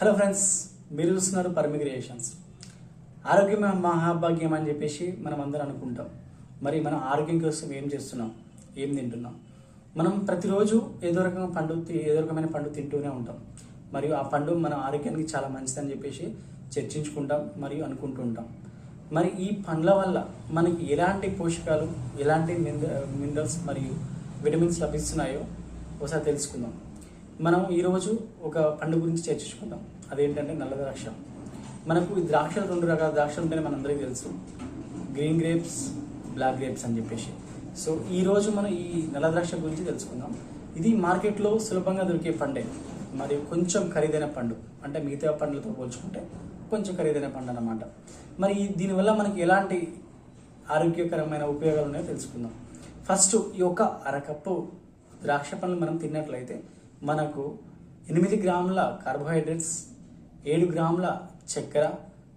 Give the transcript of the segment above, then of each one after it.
Hello friends మీరు చూస్తున్నారు పర్మి creations ఆరోగ్యమే మహాభాగ్యం అని చెప్పేసి మనం అందరం అనుకుంటాం. మరి మనం ఆరోగ్యం కోసం ఏం చేస్తున్నాం? ఏం తింటున్నాం? మనం ప్రతిరోజు ఏదో రకమైన పండు తి- ఏదో రకమైన పండు తింటూనే ఉంటాం. మరియు ఆ పండు మన ఆరోగ్యానికి చాలా మంచిదని చెప్పేసి చర్చించుకుంటాం మరియు అనుకుంటూ ఉంటాం మరి ఈ పండ్ల వల్ల మనకి ఎలాంటి పోషకాలు ఎలాంటి మినరల్స్ మరియు విటమిన్స్ లభిస్తున్నాయో ఒకసారి తెలుసుకుందాం. మనం ఈరోజు ఒక పండు గురించి చర్చించుకుందాం. అదేంటంటే నల్ల ద్రాక్ష. మనకు ఈ ద్రాక్షలు రెండు రకాల ద్రాక్షలు ఉంటాయని మనందరికీ తెలుసు. గ్రీన్ గ్రేప్స్ బ్లాక్ గ్రేప్స్ అని చెప్పేసి. సో ఈరోజు మనం ఈ నల్ల ద్రాక్ష గురించి తెలుసుకుందాం. ఇది మార్కెట్లో సులభంగా దొరికే పండే మరియు కొంచెం ఖరీదైన పండు. అంటే మిగతా పండ్లతో పోల్చుకుంటే కొంచెం ఖరీదైన పండు అన్నమాట. మరి దీనివల్ల మనకి ఎలాంటి ఆరోగ్యకరమైన ఉపయోగాలు ఉన్నాయో తెలుసుకుందాం. ఫస్ట్ ఈ యొక్క అరకప్పు ద్రాక్ష పండ్లు మనం తిన్నట్లయితే మనకు ఎనిమిది గ్రాముల కార్బోహైడ్రేట్స్ ఏడు గ్రాముల చక్కెర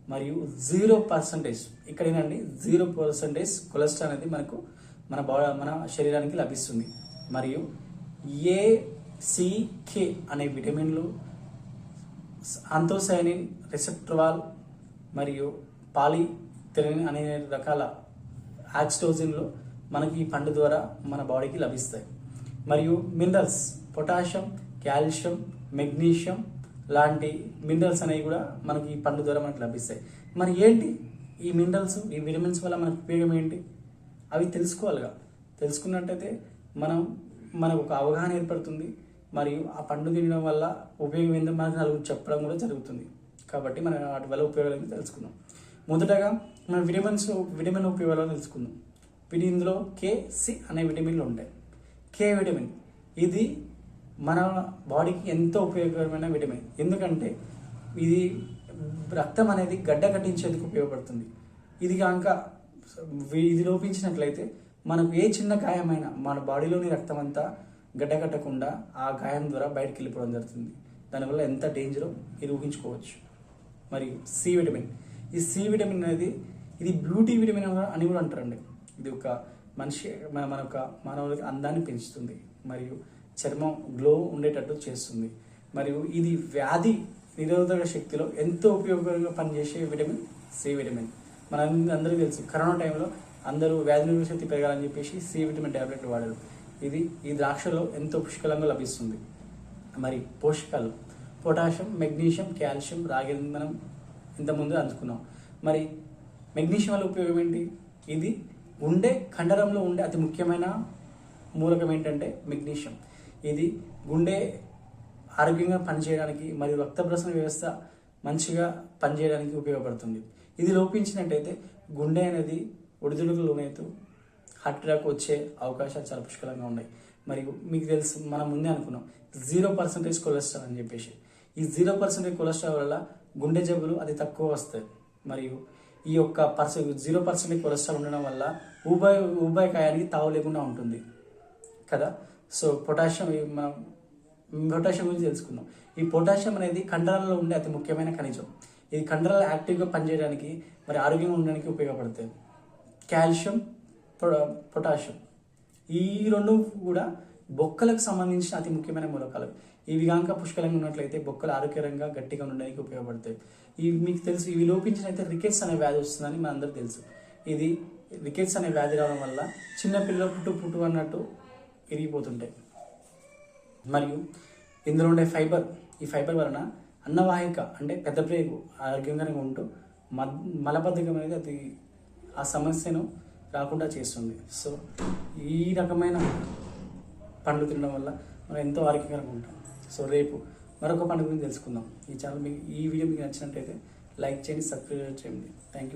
మరియు జీరో పర్సంటేజ్. ఇక్కడ ఏంటండి జీరో పర్సంటేజ్ కొలెస్ట్రాల్ అనేది మనకు మన బా మన శరీరానికి లభిస్తుంది. మరియు ఏ సికే అనే విటమిన్లు ఆంతోసైనిన్ రిసెప్ట్రాల్ మరియు పాలిథిలిన్ అనే రకాల ఆక్సిటోజిన్లు మనకి ఈ పండు ద్వారా మన బాడీకి లభిస్తాయి. మరియు మినరల్స్ పొటాషియం కాల్షియం మెగ్నీషియం లాంటి మినరల్స్ అనేవి కూడా మనకి ఈ పండు ద్వారా మనకి లభిస్తాయి. మరి ఏంటి ఈ మినరల్స్ ఈ విటమిన్స్ వల్ల మనకు ఉపయోగం ఏంటి? అవి తెలుసుకోవాలిగా. తెలుసుకున్నట్టయితే మనం మనకు ఒక అవగాహన ఏర్పడుతుంది మరియు ఆ పండు తినడం వల్ల ఉపయోగం ఏందో మనకు నలుగురు చెప్పడం కూడా జరుగుతుంది. కాబట్టి మనం వాటి వల్ల ఉపయోగాలు తెలుసుకుందాం. మొదటగా మన విటమిన్స్ విటమిన్ ఉపయోగాలు తెలుసుకుందాం. వీటి ఇందులో కే సి అనే విటమిన్లు ఉంటాయి. కే విటమిన్ ఇది మన బాడీకి ఎంతో ఉపయోగకరమైన విటమిన్ ఎందుకంటే ఇది రక్తం అనేది గడ్డ కట్టించేందుకు ఉపయోగపడుతుంది. ఇది కనుక ఇది లోపించినట్లయితే మనకు ఏ చిన్న గాయమైనా మన బాడీలోని రక్తం అంతా గడ్డ కట్టకుండా ఆ గాయం ద్వారా బయటకు వెళ్ళిపోవడం జరుగుతుంది. దానివల్ల ఎంత డేంజరో ఇది ఊహించుకోవచ్చు. మరియు సి విటమిన్ ఈ సి విటమిన్ అనేది ఇది బ్యూటీ విటమిన్ అని కూడా అంటారండి. ఇది ఒక మనిషి మన మన యొక్క మానవులకి అందాన్ని పెంచుతుంది. మరియు చర్మం గ్లో ఉండేటట్టు చేస్తుంది. మరియు ఇది వ్యాధి నిరోధక శక్తిలో ఎంతో ఉపయోగకరంగా పనిచేసే విటమిన్ సి విటమిన్. మన అందరూ తెలుసు కరోనా టైంలో అందరూ వ్యాధి నిరోధక శక్తి పెరగాలని చెప్పేసి సి విటమిన్ ట్యాబ్లెట్ వాడారు. ఇది ఈ ద్రాక్షలో ఎంతో పుష్కలంగా లభిస్తుంది. మరి పోషకాలు పొటాషియం మెగ్నీషియం కాల్షియం రాగి మనం ఇంతకుముందు అందుకున్నాం. మరి మెగ్నీషియం వల్ల ఉపయోగం ఏంటి? ఇది గుండె కండరంలో ఉండే అతి ముఖ్యమైన మూలకం ఏంటంటే మెగ్నీషియం. ఇది గుండె ఆరోగ్యంగా పనిచేయడానికి మరియు రక్త ప్రసరణ వ్యవస్థ మంచిగా పనిచేయడానికి ఉపయోగపడుతుంది. ఇది లోపించినట్టయితే గుండె అనేది ఒడిదుడుకు లోనైతూ హార్ట్ అటాక్ వచ్చే అవకాశాలు చాలా పుష్కలంగా ఉన్నాయి. మరియు మీకు తెలుసు మనం ముందే అనుకున్నాం జీరో పర్సెంటేజ్ కొలెస్ట్రాల్ అని చెప్పేసి. ఈ జీరో పర్సెంటేజ్ కొలెస్ట్రాల్ వల్ల గుండె జబ్బులు అది తక్కువ వస్తాయి. మరియు ఈ యొక్క పర్స జీరో పర్సెంట్ కొలెస్ట్రాల్ ఉండడం వల్ల ఊబాయ్ ఊబాయికాయానికి తావు లేకుండా ఉంటుంది. కదా? సో పొటాషియం మనం పొటాషియం గురించి తెలుసుకుందాం. ఈ పొటాషియం అనేది కండరాలలో ఉండే అతి ముఖ్యమైన ఖనిజం. ఇది కండరాలు యాక్టివ్గా పనిచేయడానికి మరి ఆరోగ్యంగా ఉండడానికి ఉపయోగపడుతుంది కాల్షియం పొటాషియం. ఈ రెండు కూడా బొక్కలకు సంబంధించిన అతి ముఖ్యమైన మూలకాలు. ఇవి కనుక పుష్కలంగా ఉన్నట్లయితే బొక్కలు ఆరోగ్యకరంగా గట్టిగా ఉండడానికి ఉపయోగపడతాయి. ఇవి మీకు తెలుసు ఇవి లోపించినైతే రికెట్స్ అనే వ్యాధి వస్తుందని మనందరూ తెలుసు. ఇది రికెట్స్ అనే వ్యాధి రావడం వల్ల చిన్న పిల్లలు పుట్టు పుట్టు అన్నట్టు ఇరిగిపోతుంటాయి. మరియు ఇందులో ఉండే ఫైబర్ ఈ ఫైబర్ వలన అన్నవాహిక అంటే పెద్ద ప్రేగు ఆరోగ్యంగానే ఉంటూ మద్ మలబద్ధకం అనేది అది ఆ సమస్యను రాకుండా చేస్తుంది. సో ఈ రకమైన పండ్లు తినడం వల్ల మనం ఎంతో ఆరోగ్యకరంగా ఉంటాం. సో రేపు మరొక పండుగ గురించి తెలుసుకుందాం. ఈ ఛానల్ మీకు ఈ వీడియో మీకు నచ్చినట్టయితే లైక్ చేయండి సబ్స్క్రైబ్ చేయండి. Thank you